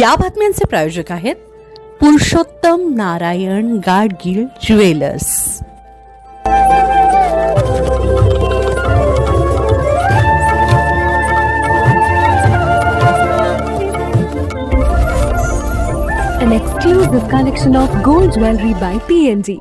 या बातम्यांचे प्रायोजक आहेत Purushottam Narayan Gadgil jewellers. An exclusive collection of gold jewelry by PNG.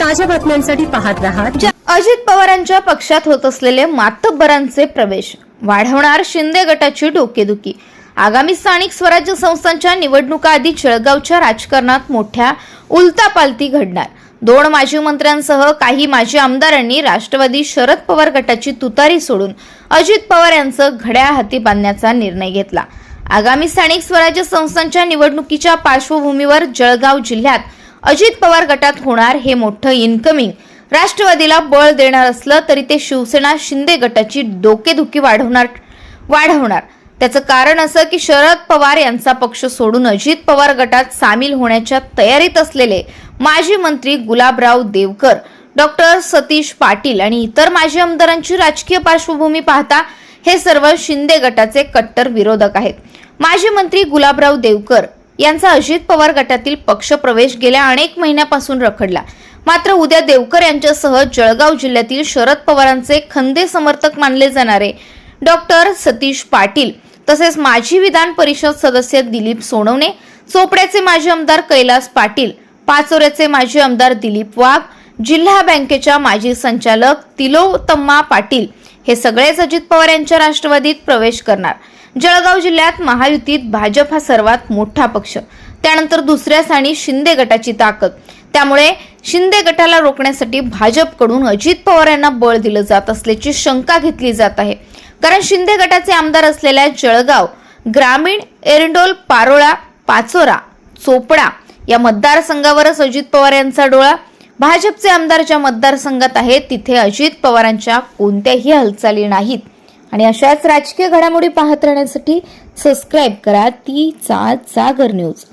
ताज्या बातम्यांसाठी पाहत रहा. अजित पवारांच्या पक्षात होत असलेले मातब्बरांचे प्रवेश. वाढवणार शिंदे गटाची डोकेदुखी. आगामी स्थानिक स्वराज्य संस्थांच्या निवडणुका आधी जळगावच्या राजकारणात मोठ्या उलतापालती घडणार. दोन माजी मंत्र्यांसह काही माजी आमदारांनी राष्ट्रवादी शरद पवार गटाची तुतारी सोडून अजित पवार यांचं घड्या हाती बांधण्याचा निर्णय घेतला. आगामी स्थानिक स्वराज्य संस्थांच्या निवडणुकीच्या पार्श्वभूमीवर जळगाव जिल्ह्यात अजित पवार गटात होणार हे मोठं इन्कमिंग. राष्ट्रवादीला बळ देणार असलं तरी ते शिवसेना शिंदे गटाची डोकेदुखी वाढवणार वाढवणार. त्याचं कारण असं की शरद पवार यांचा पक्ष सोडून अजित पवार गटात सामील होण्याच्या तयारीत असलेले माजी मंत्री गुलाबराव देवकर डॉक्टर सतीश पाटील आणि इतर माजी आमदारांची राजकीय पार्श्वभूमी पाहता हे सर्व शिंदे गटाचे कट्टर विरोधक आहेत. माजी मंत्री गुलाबराव देवकर यांचा अजित पवार गटातील पक्षप्रवेश गेल्या अनेक महिन्यापासून रखडला. मात्र उद्या देवकर यांच्यासह जळगाव जिल्ह्यातील शरद पवारांचे खंदे समर्थक मानले जाणारे डॉक्टर सतीश पाटील तसेच माजी विधान परिषद सदस्य दिलीप सोनवणे चोपड्याचे माजी आमदार कैलास पाटील पाचोऱ्याचे माजी आमदार दिलीप वाघ जिल्हा बँकेच्या माजी संचालक तिलोतम्मा पाटील हे सगळेच अजित पवार यांच्या राष्ट्रवादीत प्रवेश करणार. जळगाव जिल्ह्यात महायुतीत भाजप हा सर्वात मोठा पक्ष त्यानंतर दुसऱ्या स्थानी शिंदे गटाची ताकद त्यामुळे शिंदे गटाला रोखण्यासाठी भाजपकडून अजित पवार यांना बळ दिलं जात असल्याची शंका घेतली जात आहे. कारण शिंदे गटाचे आमदार असलेल्या जळगाव ग्रामीण एरंडोल पारोळा पाचोरा चोपडा या मतदारसंघावरच अजित पवार यांचा डोळा. भाजपचे आमदार ज्या मतदारसंघात आहेत तिथे अजित पवारांच्या कोणत्याही हालचाली नाहीत. आणि अशाच राजकीय घडामोडी पाहत राहण्यासाठी सबस्क्राईब करा. ती चा जागर न्यूज